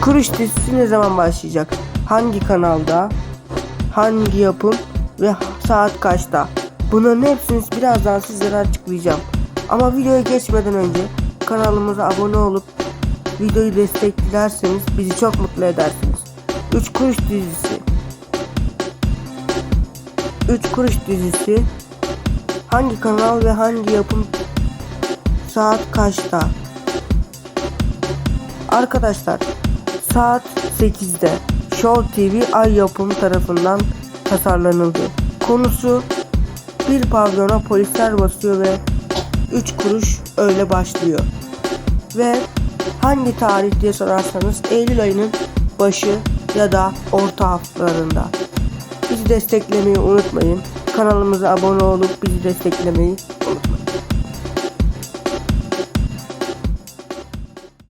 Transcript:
kuruş dizisi ne zaman başlayacak? Hangi kanalda? Hangi yapım? Ve saat kaçta? Bunların hepsini birazdan sizlere açıklayacağım. Ama videoya geçmeden önce kanalımıza abone olup videoyu desteklerseniz bizi çok mutlu edersiniz. 3 kuruş dizisi 3 kuruş dizisi hangi kanal ve hangi yapım saat kaçta? Arkadaşlar saat 8'de Show TV Ay Yapım tarafından tasarlanıldı. Konusu bir pavyona polisler basıyor ve 3 kuruş öyle başlıyor. Ve hangi tarih diye sorarsanız Eylül ayının başı ya da orta haftalarında. Bizi desteklemeyi unutmayın. Kanalımıza abone olup bizi desteklemeyi